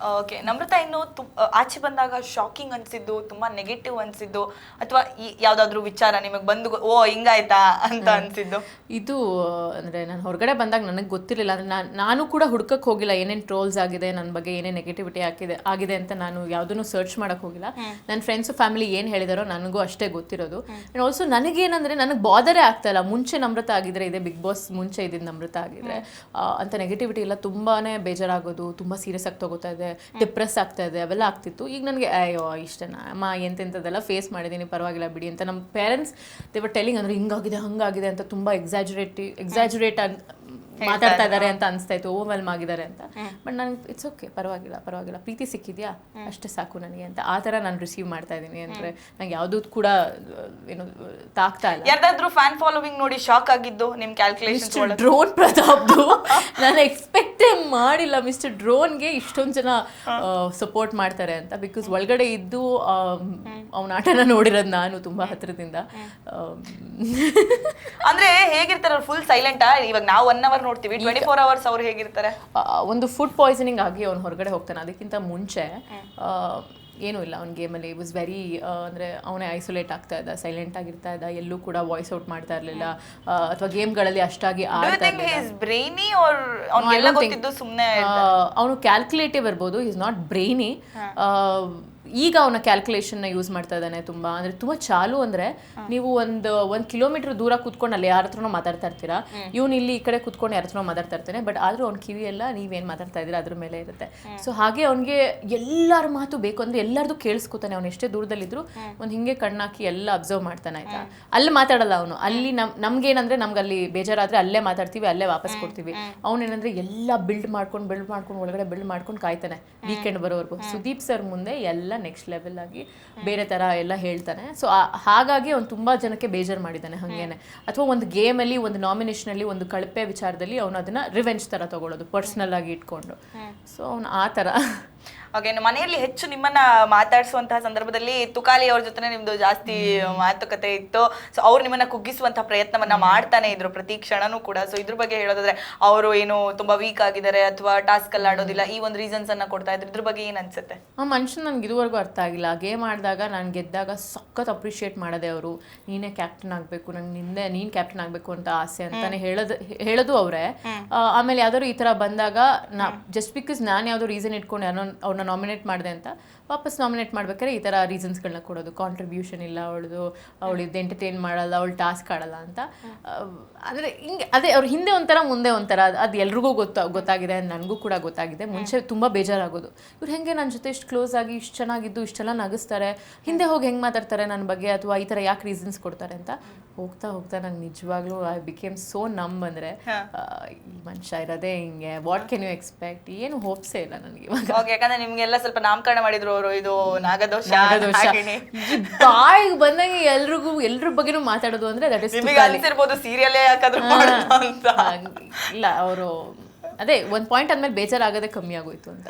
Okay Namrata ಇನ್ನು ಆಚೆ ಬಂದಾಗ ಶಾಕಿಂಗ್ ಅನ್ಸಿದ್ದು ತುಂಬಾ ನೆಗೆಟಿವ್ ಅನ್ಸಿದ್ದು ಅಥವಾ ಯಾವ್ದಾದ್ರು ವಿಚಾರ ನಿಮಗೆ ಬಂದು ಓ ಹಿಂಗಾಯ್ತಾ ಅಂತ ಅನ್ಸಿದ್ದು? ಇದು ಅಂದ್ರೆ ನಾನು ಹೊರಗಡೆ ಬಂದಾಗ ನನಗೆ ಗೊತ್ತಿರಲಿಲ್ಲ ಅಂದ್ರೆ ನಾನು ನಾನು ಕೂಡ ಹುಡ್ಕಕ್ ಹೋಗಿಲ್ಲ ಏನೇನು ಟ್ರೋಲ್ಸ್ ಆಗಿದೆ ನನ್ನ ಬಗ್ಗೆ ಏನೇನು ನೆಗೆಟಿವಿಟಿ ಆಗಿದೆ ಆಗಿದೆ ಅಂತ ನಾನು ಯಾವುದನ್ನು ಸರ್ಚ್ ಮಾಡಕ್ ಹೋಗಿಲ್ಲ. ನನ್ನ ಫ್ರೆಂಡ್ಸು ಫ್ಯಾಮಿಲಿ ಏನು ಹೇಳಿದಾರೋ ನನಗೂ ಅಷ್ಟೇ ಗೊತ್ತಿರೋದು. ಆ್ಯಂಡ್ ಆಲ್ಸೋ ನನಗೇನಂದರೆ ನನಗೆ ಬಾದರೇ ಆಗ್ತಾ ಇಲ್ಲ ಮುಂಚೆ ನಮ್ರತ ಆಗಿದ್ರೆ ಇದೆ ಬಿಗ್ ಬಾಸ್ ಮುಂಚೆ ಇದ್ದಿದ್ದು ನಮ್ರತ ಆಗಿದ್ರೆ ಅಂತ ನೆಗೆಟಿವಿಟಿ ಎಲ್ಲ ತುಂಬಾನೇ ಬೇಜಾರಾಗೋದು ತುಂಬಾ ಸೀರಿಯಸ್ ಆಗಿ ತಗೋತಾ ಇದೆ ಡಿಪ್ರೆಸ್ ಆಗ್ತಾ ಇದೆ, ಅವೆಲ್ಲ ಆಗ್ತಿತ್ತು. ಈಗ ನನಗೆ, ಅಯ್ಯೋ, ಇಷ್ಟನಾ? ಅಮ್ಮ ಎಂತೆಂಥದ್ದೆಲ್ಲ ಫೇಸ್ ಮಾಡಿದ್ದೀನಿ ಪರವಾಗಿಲ್ಲ ಬಿಡಿ ಅಂತ. ನಮ್ಮ ಪೇರೆಂಟ್ಸ್ ದೇವರ್ ಟೆಲಿಂಗ್ ಅಂದರೆ ಹಿಂಗಾಗಿದೆ, ಹಂಗಾಗಿದೆ ಅಂತ ತುಂಬ ಎಕ್ಸಾಜುರೇಟಿ ಎಕ್ಸಾಜುರೇಟ್ ಅಂತ ಮಾತಾಡ್ತಾ ಇದ್ದಾರೆ. ಅಂತ ಅನಿಸ್ತಾ ಇತ್ತು ಓವರ್ವೆಲ್ಮ್ ಆಗಿದ್ದಾರೆ ಅಂತ. ಬಟ್ ನನಗೆ ಇಟ್ಸ್ ಓಕೆ ಪರವಾಗಿಲ್ಲ ಪರವಾಗಿಲ್ಲ. ಪ್ರೀತಿ ಸಿಕ್ಕಿದ್ಯಾ? ಅಷ್ಟೇ ಸಾಕು ನನಗೆ ಅಂತ. ಆ ಥರ ನಾನು ರಿಸೀವ್ ಮಾಡ್ತಾ ಇದ್ದೀನಿ ಅಂದರೆ ನಂಗೆ ಯಾವುದೂ ಕೂಡ ಏನು ತಾಕ್ತಾ ಇಲ್ಲ. ಯಾರ್ದಾದ್ರೂ ಫ್ಯಾನ್ ಫಾಲೋವಿಂಗ್ ನೋಡಿ ಶಾಕ್ ಆಗಿದ್ದು ನಿಮ್ ಕ್ಯಾಲ್ಕುಲೇಷನ್ ಡ್ರೋನ್ ಪ್ರತಾಪ್ದು. ನಾನು ಎಕ್ಸ್ಪೆಕ್ಟೇ ಮಾಡಿಲ್ಲ. ಮಿಸ್ಟರ್ ಡ್ರೋನ್ಗೆ ಇಷ್ಟೊಂದು ಜನ ಸಪೋರ್ಟ್ ಮಾಡ್ತಾರೆ ಅಂತ. ಬಿಕಾಸ್ ಒಳಗಡೆ ಇದ್ದು ಅವನ ಆಟನ ನೋಡಿರೋದು ನಾನು ತುಂಬಾ ಹತ್ರದಿಂದ. ಅಂದ್ರೆ ಹೇಗಿರ್ತಾರೆ ಫುಲ್ ಸೈಲೆಂಟಾ ಇವಾಗ ನಾವು ಒನ್ ಅವರ್ ನೋಡ್ತೀವಿ. ಟ್ವೆಂಟಿ ಫೋರ್ ಅವರ್ಸ್ ಅವ್ರು ಹೇಗಿರ್ತಾರೆ? ಒಂದು ಫುಡ್ ಪಾಯ್ಸನಿಂಗ್ ಆಗಿ ಅವ್ನು ಹೊರಗಡೆ ಹೋಗ್ತಾನೆ. ಅದಕ್ಕಿಂತ ಮುಂಚೆ ಏನೂ ಇಲ್ಲ ಅವ್ನ ಗೇಮಲ್ಲಿ ವಾಸ್ ವೆರಿ ಅಂದರೆ ಅವನೇ ಐಸೋಲೇಟ್ ಆಗ್ತಾ ಇದ್ದ ಸೈಲೆಂಟ್ ಆಗಿರ್ತಾ ಇದ್ದ. ಎಲ್ಲೂ ಕೂಡ ವಾಯ್ಸ್ ಔಟ್ ಮಾಡ್ತಾ ಇರಲಿಲ್ಲ. ಅಥವಾ ಗೇಮ್ಗಳಲ್ಲಿ ಅಷ್ಟಾಗಿ ಅವನು ಕ್ಯಾಲ್ಕುಲೇಟಿವ್ ಇರ್ಬೋದು. ಈಸ್ ನಾಟ್ ಬ್ರೈನಿ ಈಗ ಅವನ ಕ್ಯಾಲ್ಕುಲೇಷನ್ ಯೂಸ್ ಮಾಡ್ತಾ ಇದ್ದಾನೆ ತುಂಬಾ. ಅಂದ್ರೆ ತುಂಬಾ ಚಾಲು ಅಂದ್ರೆ ನೀವು ಒಂದು ಒಂದ್ ಕಿಲೋಮೀಟರ್ ದೂರ ಕೂತ್ಕೊಂಡು ಅಲ್ಲಿ ಯಾರ ಹತ್ರನೋ ಮಾತಾಡ್ತಾ ಇರ್ತೀರಾ? ಇವನು ಇಲ್ಲಿ ಈ ಕಡೆ ಕೂತ್ಕೊಂಡು ಯಾರ ಹತ್ರನೋ ಮಾತಾಡ್ತಾ ಇರ್ತಾನೆ. ಬಟ್ ಆದ್ರೂ ಅವ್ನ ಕಿವಿ ಎಲ್ಲ ನೀವೇನ್ ಮಾತಾಡ್ತಾ ಇದ್ದೀರಾ ಅದ್ರ ಮೇಲೆ ಇರುತ್ತೆ. ಸೊ ಹಾಗೆ ಅವನಿಗೆ ಎಲ್ಲರ ಮಾತು ಬೇಕು ಅಂದ್ರೆ ಎಲ್ಲರದು ಕೇಳಿಸ್ಕೊತಾನೆ ಅವ್ನು ಎಷ್ಟೇ ದೂರದಲ್ಲಿದ್ರು ಒಂದು ಹಿಂಗೆ ಕಣ್ಣಾಕಿ ಎಲ್ಲ ಅಬ್ಸರ್ವ್ ಮಾಡ್ತಾನೆ ಆಯ್ತಾ? ಅಲ್ಲಿ ಮಾತಾಡಲ್ಲ ಅವನು. ಅಲ್ಲಿ ನಮ್ ನಮ್ಗೇನಂದ್ರೆ ನಮ್ಗೆ ಅಲ್ಲಿ ಬೇಜಾರಾದ್ರೆ ಅಲ್ಲೇ ಮಾತಾಡ್ತೀವಿ ಅಲ್ಲೇ ವಾಪಸ್ ಕೊಡ್ತೀವಿ. ಅವನೇನಂದ್ರೆ ಎಲ್ಲ ಬಿಲ್ಡ್ ಮಾಡ್ಕೊಂಡು ಬಿಲ್ಡ್ ಮಾಡ್ಕೊಂಡು ಒಳಗಡೆ ಬಿಲ್ಡ್ ಮಾಡ್ಕೊಂಡು ಕಾಯ್ತಾನೆ ವೀಕೆಂಡ್ ಬರೋವರೆಗೂ. ಸುದೀಪ್ ಸರ್ ಮುಂದೆ ಎಲ್ಲ ನೆಕ್ಸ್ಟ್ ಲೆವೆಲ್ ಆಗಿ ಬೇರೆ ತರ ಎಲ್ಲ ಹೇಳ್ತಾನೆ. ಸೊ ಹಾಗಾಗಿ ಅವ್ನು ತುಂಬಾ ಜನಕ್ಕೆ ಬೇಜಾರು ಮಾಡಿದ್ದಾನೆ ಹಂಗೇನೆ. ಅಥವಾ ಒಂದು ಅಲ್ಲಿ ಒಂದು ನಾಮಿನೇಷನ್ ಅಲ್ಲಿ ಒಂದು ಕಳಪೆ ವಿಚಾರದಲ್ಲಿ ಅವನು ಅದನ್ನ ರಿವೆಂಜ್ ತರ ತಗೊಳ್ಳೋದು ಪರ್ಸನಲ್ ಆಗಿ ಇಟ್ಕೊಂಡು. ಸೊ ಅವನು ಆ ತರ. ಓಕೆ ಮನೆಯಲ್ಲಿ ಹೆಚ್ಚು ನಿಮ್ಮನ್ನ ಮಾತಾಡಿಸುವಂತಹ ಸಂದರ್ಭದಲ್ಲಿ ತುಕಾಲಿ ಅವ್ರ ಜೊತೆ ನಿಮ್ದು ಜಾಸ್ತಿ ಮಾತುಕತೆ ಇತ್ತು. ಸೊ ಅವ್ರು ನಿಮ್ಮನ್ನ ಕುಗ್ಗಿಸುವಂತಹ ಪ್ರಯತ್ನವನ್ನ ಮಾಡ್ತಾನೆ ಇದ್ರು ಪ್ರತಿ ಕ್ಷಣನೂ ಕೂಡ. ಸೊ ಇದ್ರ ಬಗ್ಗೆ ಹೇಳೋದಾದ್ರೆ ಅವರು ಏನು ತುಂಬಾ ವೀಕ್ ಆಗಿದ್ದಾರೆ ಅಥವಾ ಟಾಸ್ಕ್ ಅಲ್ಲಿ ಆಡೋದಿಲ್ಲ ಈ ಒಂದು ರೀಸನ್ಸ್ ಅನ್ನ ಕೊಡ್ತಾ ಇದ್ರು. ಇದ್ರ ಬಗ್ಗೆ ಏನ್ ಅನ್ಸುತ್ತೆ? ಆ ಮನುಷ್ಯನ ನನ್ಗೆ ಇದುವರೆಗೂ ಅರ್ಥ ಆಗಿಲ್ಲ. ಗೇಮ್ ಆಡಿದಾಗ ನಾನು ಗೆದ್ದಾಗ ಸಖತ್ ಅಪ್ರಿಷಿಯೇಟ್ ಮಾಡದೆ ಅವರು. ನೀನೇ ಕ್ಯಾಪ್ಟನ್ ಆಗಬೇಕು ನಂಗೆ ನಿಂದೆ ನೀನ್ ಕ್ಯಾಪ್ಟನ್ ಆಗಬೇಕು ಅಂತ ಆಸೆ ಅಂತಾನೆ ಹೇಳೋದು ಹೇಳೋದು ಅವರೇ. ಆಮೇಲೆ ಯಾವ್ದಾದ್ರು ಈ ತರ ಬಂದಾಗ ನಾ ಜಸ್ಟ್ ಬಿಕಾಸ್ ನಾನು ಯಾವ್ದೋ ರೀಸನ್ ಇಟ್ಕೊಂಡು ಯಾರೋ ಅವ್ರನ್ನ ನಾಮಿನೇಟ್ ಮಾಡಿದೆ ಅಂತ ವಾಪಸ್ ನಾಮಿನೇಟ್ ಮಾಡ್ಬೇಕಾದ್ರೆ ಈ ಥರ ರೀಸನ್ಸ್ಗಳನ್ನ ಕೊಡೋದು. ಕಾಂಟ್ರಿಬ್ಯೂಷನ್ ಇಲ್ಲ ಅವಳದು ಅವಳಿದ್ದು ಎಂಟರ್ಟೈನ್ ಮಾಡಲ್ಲ ಅವಳು ಟಾಸ್ಕ್ ಆಡಲ್ಲ ಅಂತ. ಅಂದರೆ ಹಿಂಗೆ ಅದೇ ಅವ್ರ ಹಿಂದೆ ಒಂಥರ ಮುಂದೆ ಒಂಥರ ಅದು- ಎಲ್ರಿಗೂ ಗೊತ್ತ ಗೊತ್ತಾಗಿದೆ ನನಗೂ ಕೂಡ ಗೊತ್ತಾಗಿದೆ. ಮುಂಚೆ ತುಂಬ ಬೇಜಾರಾಗೋದು. ಇವ್ರು ಹೆಂಗೆ ನನ್ನ ಜೊತೆ ಇಷ್ಟು ಕ್ಲೋಸ್ ಆಗಿ ಇಷ್ಟು ಚೆನ್ನಾಗಿದ್ದು ಇಷ್ಟೆಲ್ಲ ನಗಿಸ್ತಾರೆ ಹಿಂದೆ ಹೋಗಿ ಹೆಂಗೆ ಮಾತಾಡ್ತಾರೆ ನನ್ನ ಬಗ್ಗೆ ಅಥವಾ ಈ ಥರ ಯಾಕೆ ರೀಸನ್ಸ್ ಕೊಡ್ತಾರೆ ಅಂತ ಹೋಗ್ತಾ ಹೋಗ್ತಾ ನಂಗೆ ನಿಜವಾಗ್ಲೂ ಐ ಬಿಕೇಮ್ ಸೋ ನಮ್ ಅಂದರೆ ಈ ಮನುಷ್ಯ ಇರೋದೇ ಹಿಂಗೆ. ವಾಟ್ ಕ್ಯಾನ್ ಯು ಎಕ್ಸ್ಪೆಕ್ಟ್ ಏನು ಹೋಪ್ಸೇ ಇಲ್ಲ ನನಗೆ ಇವಾಗ. ಯಾಕಂದ್ರೆ ನಿಮ್ಗೆಲ್ಲ ಸ್ವಲ್ಪ ನಾಮಕರಣ ಮಾಡಿದ್ರು ಅವರು ಇದು ನಾಗದೋಷ ನಾಗದೋಷ. ನಾಗಿಣಿ. ಈ ಬಾಯಿಗೆ ಬಂದಾಗ ಎಲ್ರಿಗೂ ಎಲ್ರ ಬಗ್ಗೆನು ಮಾತಾಡೋದು ಅಂದ್ರೆ ದಟ್ ಇಸ್ ನಿಮಗೆ ಅನ್ಸಿರ್ಬೋದು ಸೀರಿಯಲೇ ಯಾಕಾದ್ರೂ ಮಾಡೋದು ಅಂತ. ಇಲ್ಲ ಅವರು ಅದೇ ಒಂದ್ ಪಾಯಿಂಟ್ ಆದ್ಮೇಲೆ ಬೇಜಾರಾಗದೆ ಕಮ್ಮಿ ಆಗೋಯ್ತು ಅಂತ.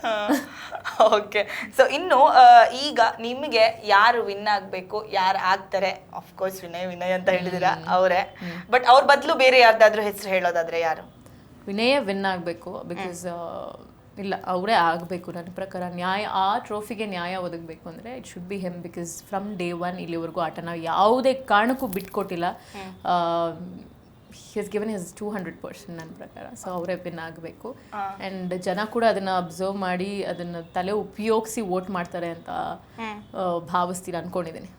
ಓಕೆ ಸೊ ಇನ್ನು ಆ, ಈಗ ನಿಮಗೆ ಯಾರು ವಿನ್ ಆಗ್ಬೇಕು ಯಾರು ಆಗ್ತಾರೆ? ಕೋರ್ಸ್ ವಿನಯ್ ವಿನಯ್ ಅಂತ ಹೇಳಿದಿರಾ ಅವರೇ. ಬಟ್ ಅವ್ರ ಬದಲು ಬೇರೆ ಯಾರ್ದಾದ್ರೂ ಹೆಸರು ಹೇಳೋದಾದ್ರೆ ಯಾರು? ವಿನಯ ವಿನ್ ಆಗಬೇಕು ಬಿಕಾಸ್ ಇಲ್ಲ ಅವರೇ ಆಗಬೇಕು. ನನ್ನ ಪ್ರಕಾರ ನ್ಯಾಯ ಆ ಟ್ರೋಫಿಗೆ ನ್ಯಾಯ ಒದಗಬೇಕು ಅಂದರೆ it should be him because from day one ಇಲ್ಲಿವರೆಗೂ ಆಟ ನಾವು ಯಾವುದೇ ಕಾರಣಕ್ಕೂ ಬಿಟ್ಕೊಟ್ಟಿಲ್ಲ. He has given his two hundred percent ನನ್ನ ಪ್ರಕಾರ. ಸೊ ಅವರೇ ವಿನ್ ಆಗಬೇಕು. ಆ್ಯಂಡ್ ಜನ ಕೂಡ ಅದನ್ನು ಅಬ್ಸರ್ವ್ ಮಾಡಿ ಅದನ್ನು ತಲೆ ಉಪಯೋಗಿಸಿ ವೋಟ್ ಮಾಡ್ತಾರೆ ಅಂತ ಭಾವಿಸ್ತೀನಿ ಅನ್ಕೊಂಡಿದ್ದೀನಿ.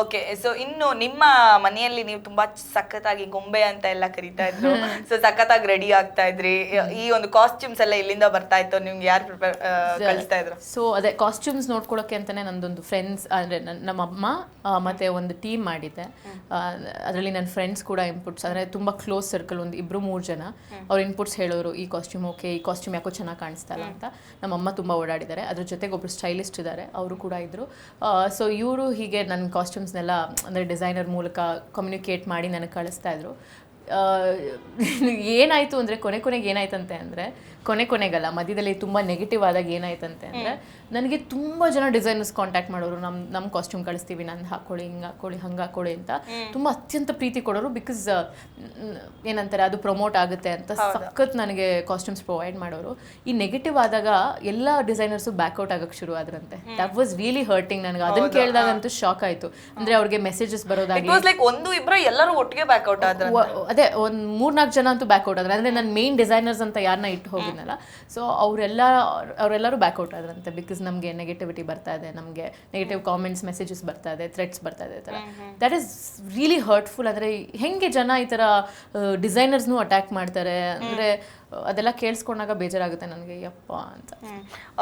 ಓಕೆ ಸೊ ಇನ್ನು ನಿಮ್ಮ ಮನೆಯಲ್ಲಿ ನೀವು ತುಂಬಾ ಸಖತ್ತಾಗಿ ಗೊಂಬೆ ಅಂತ ಎಲ್ಲ ಕರಿತಾ ಇದ್ರು. ಸೊ ಸಖತ್ತಾಗಿ ರೆಡಿ ಆಗ್ತಾ ಇದ್ರಿ. ಈ ಒಂದು ಕಾಸ್ಟ್ಯೂಮ್ಸ್ ಎಲ್ಲ ಇಲ್ಲಿಂದ ಬರ್ತಾ ಇತ್ತು ನಿಮ್ಗೆ ಯಾರು ಪ್ರಿಪೇರ್ ಕಳಿಸ್ತಾ ಇದ್ರು? ಸೊ ಅದೇ ಕಾಸ್ಟ್ಯೂಮ್ಸ್ ನೋಡ್ಕೊಳಕ್ಕೆ ಅಂತಾನೆ ನಂದೊಂದು ಫ್ರೆಂಡ್ಸ್ ಅಂದ್ರೆ ನಮ್ಮ ಅಮ್ಮ ಮತ್ತೆ ಒಂದು ಟೀಮ್ ಮಾಡಿದ್ದೆ. ಅದರಲ್ಲಿ ನನ್ನ ಫ್ರೆಂಡ್ಸ್ ಕೂಡ ಇನ್ಪುಟ್ಸ್ ಅಂದ್ರೆ ತುಂಬಾ ಕ್ಲೋಸ್ ಸರ್ಕಲ್ ಒಂದು ಇಬ್ರು ಮೂರು ಜನ. ಅವ್ರ ಇನ್ಪುಟ್ಸ್ ಹೇಳೋರು ಈ ಕಾಸ್ಟ್ಯೂಮ್ ಓಕೆ ಈ ಕಾಸ್ಟ್ಯೂಮ್ ಯಾಕೋ ಚೆನ್ನಾಗಿ ಕಾಣಿಸ್ತಾ ಇಲ್ಲ ಅಂತ. ನಮ್ಮ ಅಮ್ಮ ತುಂಬಾ ಓಡಾಡಿದ್ದಾರೆ. ಅದ್ರ ಜೊತೆಗೆ ಒಬ್ರು ಸ್ಟೈಲಿಸ್ಟ್ ಇದ್ದಾರೆ. ಅವರು ಕೂಡ ಇದ್ರು. ಸೊ ಇವರು ಹೀಗೆ ನನ್ನ ಕಾಸ್ಟ್ಯೂಮ್ಸ್ನೆಲ್ಲ ಅಂದರೆ ಡಿಸೈನರ್ ಮೂಲಕ ಕಮ್ಯುನಿಕೇಟ್ ಮಾಡಿ ನನಗೆ ಕಳಿಸ್ತಾ ಇದ್ರು. ಏನಾಯ್ತು ಅಂದ್ರೆ ಕೊನೆ ಕೊನೆಗೆ ಏನಾಯ್ತಂತೆ ಅಂದ್ರೆ ಕೊನೆ ಕೊನೆಗಲ್ಲ ಮಧ್ಯದಲ್ಲಿ ತುಂಬಾ ನೆಗೆಟಿವ್ ಆದಾಗ ಏನಾಯ್ತಂತೆ ಅಂದ್ರೆ ನನಗೆ ತುಂಬಾ ಜನ ಡಿಸೈನರ್ಸ್ ಕಾಂಟ್ಯಾಕ್ಟ್ ಮಾಡೋರು ನಮ್ಮ ನಮ್ ಕಾಸ್ಟ್ಯೂಮ್ ಕಳಿಸ್ತೀವಿ ನಂದು ಹಾಕೊಳ್ಳಿ ಹಿಂಗ್ ಹಾಕೊಳ್ಳಿ ಹಂಗೆ ಹಾಕೊಳ್ಳಿ ಅಂತ ತುಂಬಾ ಅತ್ಯಂತ ಪ್ರೀತಿ ಕೊಡೋರು ಬಿಕಾಸ್ ಏನಂತಾರೆ ಅದು ಪ್ರಮೋಟ್ ಆಗುತ್ತೆ ಅಂತ ಸಖತ್ ನನಗೆ ಕಾಸ್ಟ್ಯೂಮ್ಸ್ ಪ್ರೊವೈಡ್ ಮಾಡೋರು. ಈ ನೆಗೆಟಿವ್ ಆದಾಗ ಎಲ್ಲ ಡಿಸೈನರ್ಸು ಬ್ಯಾಕ್ಔಟ್ ಆಗಕ್ ಶುರು ಆದ್ರಂತೆ ದಟ್ ವಾಸ್ ರಿಯಲಿ ಹರ್ಟಿಂಗ್ ನನಗೆ. ಅದನ್ನ ಕೇಳಿದಾಗಂತೂ ಶಾಕ್ ಆಯಿತು. ಅಂದ್ರೆ ಅವ್ರಿಗೆ ಮೆಸೇಜಸ್ ವಾಸ್ ಲೈಕ್ ಒಂದು ಇಬ್ರು ಎಲ್ಲರೂ ಒಟ್ಟಿಗೆ ಬ್ಯಾಕ್ಔಟ್ ಆದ್ರೆ ಅದೇ ಒಂದು ಮೂರ್ನಾಲ್ಕು ಜನ ಅಂತೂ ಬ್ಯಾಕ್ಔಟ್ ಆದ್ರೆ. ಅಂದರೆ ನನ್ನ ಮೇನ್ ಡಿಸೈನರ್ಸ್ ಅಂತ ಯಾರನ್ನ ಇಟ್ಟು ಹೋಗಿದ್ನಲ್ಲ ಸೊ ಅವರೆಲ್ಲ ಅವರೆಲ್ಲರೂ ಬ್ಯಾಕ್ಔಟ್ ಆದ್ರಂತೆ ಬಿಕಾಸ್ ನಮಗೆ ನೆಗೆಟಿವಿಟಿ ಬರ್ತಾ ಇದೆ ನಮಗೆ ನೆಗೆಟಿವ್ ಕಾಮೆಂಟ್ಸ್ ಮೆಸೇಜಸ್ ಬರ್ತಾ ಇದೆ ಥ್ರೆಟ್ಸ್ ಬರ್ತಾ ಇದೆ ಈ ಥರ ದ್ಯಾಟ್ ಈಸ್ ರಿಯಲಿ ಹರ್ಟ್ಫುಲ್ ಅಂದರೆ ಹೆಂಗೆ ಜನ ಈ ಥರ ಡಿಸೈನರ್ಸ್ನೂ ಅಟ್ಯಾಕ್ ಮಾಡ್ತಾರೆ ಅಂದರೆ ಅದೆಲ್ಲ ಕೇಳಿಸ್ಕೊಂಡಾಗ ಬೇಜಾರಾಗುತ್ತೆ ನನಗೆ ಯಪ್ಪ ಅಂತ.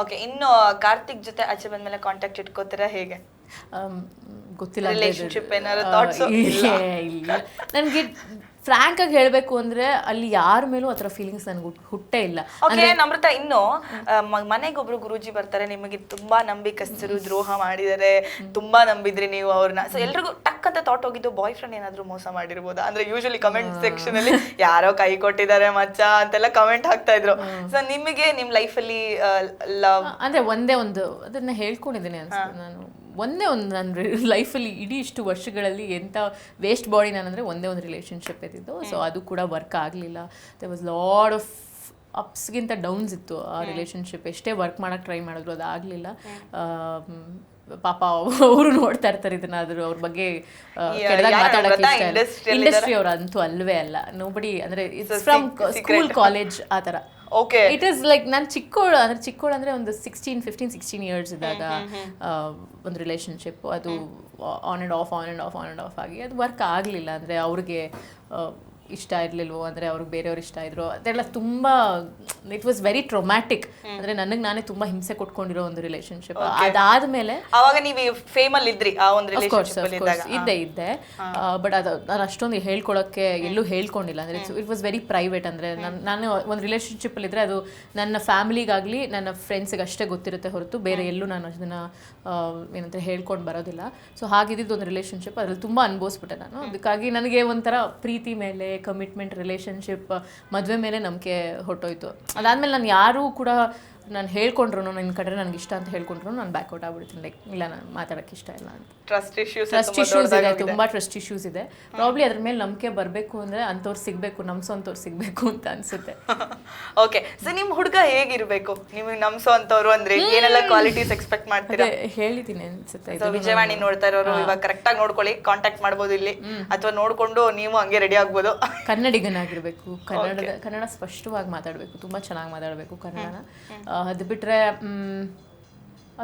ಓಕೆ ಇನ್ನು ಕಾರ್ತಿಕ್ ಜೊತೆ ಆಚೆ ಬಂದ್ಮೇಲೆ ಕಾಂಟ್ಯಾಕ್ಟ್ ಇಟ್ಕೋತೀರಾ ಹೇಗೆ? ಗೊತ್ತಿಲ್ಲ ರಿಲೇಶನ್ಶಿಪ್ ಏನಾದ್ರು thoughts? ಇಲ್ಲ. ನನಗೆ ಫ್ರ್ಯಾಂಕ್ ಆಗಿ ಹೇಳಬೇಕು ಅಂದ್ರೆ ಅಲ್ಲಿ ಯಾರ ಮೇಲೂ ಆ ಥರ ಫೀಲಿಂಗ್ಸ್ ನನಗೆ ಹುಟ್ಟೇ ಇಲ್ಲ. ಓಕೆ ನಮ್ರತ ಇನ್ನು ಮನೆಗೊಬ್ರು ಗುರೂಜಿ ಬರ್ತಾರೆ ನಿಮಗೆ ತುಂಬಾ ನಂಬಿಕಸ್ತರು ದ್ರೋಹ ಮಾಡಿದರೆ ತುಂಬಾ ನಂಬಿದ್ರಿ ನೀವು ಅವ್ರನ್ನ. ಸೊ ಎಲ್ರಿಗೂ ಟಕ್ ಅಂತ ಥಾಟ್ ಹೋಗಿದ್ದು ಬಾಯ್ ಫ್ರೆಂಡ್ ಏನಾದ್ರು ಮೋಸ ಮಾಡಿರ್ಬೋದು? ಅಂದ್ರೆ ಯೂಶಲಿ ಕಮೆಂಟ್ ಸೆಕ್ಷನ್ ಅಲ್ಲಿ ಯಾರೋ ಕೈ ಕೊಟ್ಟಿದ್ದಾರೆ ಮಚ್ಚ ಅಂತೆಲ್ಲ ಕಮೆಂಟ್ ಹಾಕ್ತಾ ಇದ್ರು. ಸೊ ನಿಮಗೆ ನಿಮ್ ಲೈಫಲ್ಲಿ ಲವ್ ಅಂದ್ರೆ ಒಂದೇ ಒಂದು ಅದನ್ನ ಹೇಳ್ಕೊಂಡಿದ್ದೀನಿ ಅನ್ಸುತ್ತೆ ನಾನು. ಒಂದೇ ಒಂದು ನನ್ನ ಲೈಫಲ್ಲಿ ಇಡೀ ಇಷ್ಟು ವರ್ಷಗಳಲ್ಲಿ ಎಂಥ ವೇಸ್ಟ್ ಬಾಡಿ ನಾನಂದರೆ ಒಂದೇ ಒಂದು ರಿಲೇಷನ್ಶಿಪ್ ಇದ್ದಿದ್ದು. ಸೊ ಅದು ಕೂಡ ವರ್ಕ್ ಆಗಲಿಲ್ಲ. ದೆ ವಾಸ್ ಲಾಡ್ ಆಫ್ ಅಪ್ಸ್ಗಿಂತ ಡೌನ್ಸ್ ಇತ್ತು ಆ ರಿಲೇಷನ್ಶಿಪ್ ಎಷ್ಟೇ ವರ್ಕ್ ಮಾಡೋಕ್ಕೆ ಟ್ರೈ ಮಾಡಿದ್ರು ಅದು ಆಗಲಿಲ್ಲ. ಪಾಪ ಅವರು ನೋಡ್ತಾ ಇರ್ತಾರೆ ಇದನ್ನ ಆದ್ರೂ ಅವ್ರ ಬಗ್ಗೆ ಇಂಡಸ್ಟ್ರಿ ಅವ್ರ ಅಂತೂ ಅಲ್ವೇ ಅಲ್ಲ. ನೋಬಡಿ ಅಂದ್ರೆ ಇಟ್ಸ್ ಫ್ರಮ್ ಸ್ಕೂಲ್ ಕಾಲೇಜ್ ಆ ತರ ಓಕೆ ಇಟ್ ಇಸ್ ಲೈಕ್ ನಾನು ಚಿಕ್ಕೋಳು ಅಂದ್ರೆ ಚಿಕ್ಕೋಳು ಅಂದ್ರೆ ಒಂದು ಸಿಕ್ಸ್ಟೀನ್ ಫಿಫ್ಟೀನ್ ಸಿಕ್ಸ್ಟೀನ್ ಇಯರ್ಸ್ ಇದ್ದಾಗ ಒಂದು ರಿಲೇಶನ್ಶಿಪ್ ಅದು on and off on and off on and off ಆಗಿ. ಅದು ವರ್ಕ್ ಆಗಲಿಲ್ಲ. ಅಂದರೆ ಅವ್ರಿಗೆ ಇಷ್ಟ ಇರಲಿಲ್ವೋ ಅಂದರೆ ಅವ್ರಿಗೆ ಬೇರೆಯವ್ರು ಇಷ್ಟ ಇದ್ರು ಅದೆಲ್ಲ ತುಂಬ ಇಟ್ ವಾಸ್ ವೆರಿ ಟ್ರೊಮ್ಯಾಟಿಕ್ ಅಂದರೆ ನನಗೆ ನಾನೇ ತುಂಬ ಹಿಂಸೆ ಕೊಟ್ಕೊಂಡಿರೋ ಒಂದು ರಿಲೇಶನ್ಶಿಪ್ ಅದಾದಮೇಲೆ ಅವಾಗ ನೀವು ಫೇಮ್ ಅಲ್ಲಿ ಇದ್ರಿ ಆ ಒಂದು ಇದ್ದೆ. ಇದ್ದೆ ಬಟ್ ಅದು ನಾನು ಅಷ್ಟೊಂದು ಹೇಳ್ಕೊಳಕ್ಕೆ ಎಲ್ಲೂ ಹೇಳ್ಕೊಂಡಿಲ್ಲ. ಅಂದರೆ ಇಟ್ ವಾಸ್ ವೆರಿ ಪ್ರೈವೇಟ್ ಅಂದರೆ ನಾನು ನಾನು ಒಂದು ರಿಲೇಷನ್ಶಿಪ್ಪಲ್ಲಿ ಇದ್ದರೆ ಅದು ನನ್ನ ಫ್ಯಾಮಿಲಿಗಾಗಲಿ ನನ್ನ ಫ್ರೆಂಡ್ಸ್ಗೆ ಅಷ್ಟೇ ಗೊತ್ತಿರುತ್ತೆ ಹೊರತು ಬೇರೆ ಎಲ್ಲೂ ನಾನು ಅದನ್ನು ಏನಂತ ಹೇಳ್ಕೊಂಡು ಬರೋದಿಲ್ಲ. ಸೊ ಹಾಗಿದ್ದಿದ್ದು ಒಂದು ರಿಲೇಷನ್ಶಿಪ್ ಅದ್ರಲ್ಲಿ ತುಂಬ ಅನುಭವಿಸ್ಬಿಟ್ಟೆ ನಾನು. ಅದಕ್ಕಾಗಿ ನನಗೆ ಒಂಥರ ಪ್ರೀತಿ ಮೇಲೆ ಕಮಿಟ್ಮೆಂಟ್ ರಿಲೇಷನ್ಶಿಪ್ ಮದುವೆ ಮೇಲೆ ನಂಬಿಕೆ ಹೊಟ್ಟೋಯ್ತು ಅದಾದ್ಮೇಲೆ ನಾನು ಯಾರೂ ಕೂಡ ನಾನು ಹೇಳ್ಕೊಂಡ್ರು ನನ್ನ ಕಡೆ ನನಗೆ ಇಷ್ಟ ಅಂತ ಹೇಳ್ಕೊಂಡ್ರು ನಾನು ಬ್ಯಾಕ್ಔಟ್ ಆಗ್ಬಿಡ್ತೀನಿ. ಲೈಕ್ ಇಲ್ಲ ನಾನು ಮಾತಾಡಕ್ಕೆ ಇಷ್ಟ ಇಲ್ಲ ಅಂತ. ಟ್ರಸ್ಟ್ ಇಶ್ಯೂಸ್ ಟ್ರಸ್ಟ್ ಇಶ್ಯೂಸ್ ಇದೆ ತುಂಬಾ ಟ್ರಸ್ಟ್ ಇಶ್ಯೂಸ್ ಇದೆ. ಪ್ರಾಬ್ಲಿ ಅದ್ರ ಮೇಲೆ ನಂಬಿಕೆ ಬರಬೇಕು ಅಂದ್ರೆ ಅಂಥವ್ರು ಸಿಗ್ಬೇಕು ನಮ್ಸೋಂಥವ್ರು ಸಿಗ್ಬೇಕು ಅಂತ ಅನ್ಸುತ್ತೆ. ಓಕೆ ಸೊ ನಿಮ್ಮ ಹುಡುಗ ಹೇಗಿರಬೇಕು? ನಿಮಗೆ ನಮ್ಸೋ ಅಂತವ್ರು ಅಂದ್ರೆ ಏನೆಲ್ಲ ಕ್ವಾಲಿಟೀಸ್ ಎಕ್ಸ್ಪೆಕ್ಟ್ ಮಾಡ್ತೀರಾ? ಹೇಳಿದ್ದೀನಿ ಅನ್ಸುತ್ತೆ. ಸೊ ವಿಜಯವಾಣಿ ನೋಡ್ತಾ ಇರೋರು ಇವಾಗ ಕರೆಕ್ಟಾಗಿ ನೋಡ್ಕೊಳ್ಳಿ ಕಾಂಟ್ಯಾಕ್ಟ್ ಮಾಡ್ಬೋದು ಇಲ್ಲಿ. ಅಥವಾ ನೋಡ್ಕೊಂಡು ನೀವು ಹಂಗೆ ರೆಡಿ ಆಗ್ಬೋದು. ಕನ್ನಡಿಗನಾಗಿರಬೇಕು. ಕನ್ನಡದ ಕನ್ನಡ ಸ್ಪಷ್ಟವಾಗಿ ಮಾತಾಡಬೇಕು. ತುಂಬ ಚೆನ್ನಾಗಿ ಮಾತಾಡಬೇಕು ಕನ್ನಡನ. ಅದು ಬಿಟ್ಟರೆ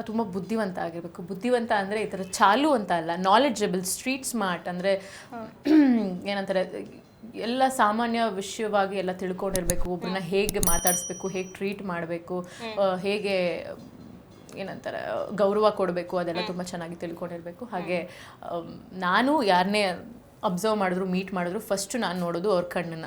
ತುಂಬ ಬುದ್ಧಿವಂತ ಆಗಿರಬೇಕು. ಬುದ್ಧಿವಂತ ಅಂದರೆ ಈ ಥರ ಚಾಲು ಅಂತ ಅಲ್ಲ ನಾಲೆಡ್ಜಬಲ್ ಸ್ಟ್ರೀಟ್ ಸ್ಮಾರ್ಟ್ ಅಂದರೆ ಏನಂತಾರೆ ಎಲ್ಲ ಸಾಮಾನ್ಯ ವಿಷಯವಾಗಿ ಎಲ್ಲ ತಿಳ್ಕೊಂಡಿರ್ಬೇಕು. ಒಬ್ಬರನ್ನ ಹೇಗೆ ಮಾತಾಡಿಸ್ಬೇಕು ಹೇಗೆ ಟ್ರೀಟ್ ಮಾಡಬೇಕು ಹೇಗೆ ಏನಂತಾರೆ ಗೌರವ ಕೊಡಬೇಕು ಅದೆಲ್ಲ ತುಂಬ ಚೆನ್ನಾಗಿ ತಿಳ್ಕೊಂಡಿರಬೇಕು. ಹಾಗೆ ನಾನು ಯಾರನ್ನೇ ಅಬ್ಸರ್ವ್ ಮಾಡಿದ್ರು ಮೀಟ್ ಮಾಡಿದ್ರು ಫಸ್ಟ್ ನಾನು ನೋಡೋದು ಅವ್ರ ಕಣ್ಣನ್ನ.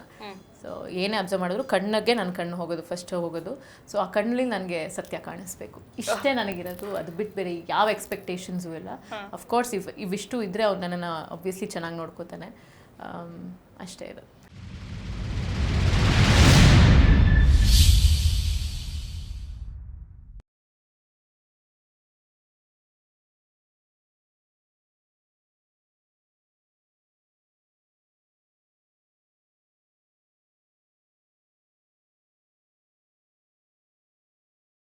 ಸೊ ಏನೇ ಅಬ್ಸರ್ವ್ ಮಾಡಿದ್ರು ಕಣ್ಣಿಗೆ ನನ್ನ ಕಣ್ಣು ಹೋಗೋದು ಫಸ್ಟ್ ಹೋಗೋದು. ಸೊ ಆ ಕಣ್ಣಲ್ಲಿ ನನಗೆ ಸತ್ಯ ಕಾಣಿಸ್ಬೇಕು. ಇಷ್ಟೇ ನನಗಿರೋದು. ಅದು ಬಿಟ್ಟು ಬೇರೆ ಯಾವ ಎಕ್ಸ್ಪೆಕ್ಟೇಷನ್ಸು ಇಲ್ಲ. ಅಫ್ಕೋರ್ಸ್ ಇವ್ ಇವಿಷ್ಟು ಇದ್ದರೆ ಅವ್ರು ನನ್ನನ್ನು ಒಬ್ವಿಯಸ್ಲಿ ಚೆನ್ನಾಗಿ ನೋಡ್ಕೋತಾನೆ ಅಷ್ಟೇ ಇದು.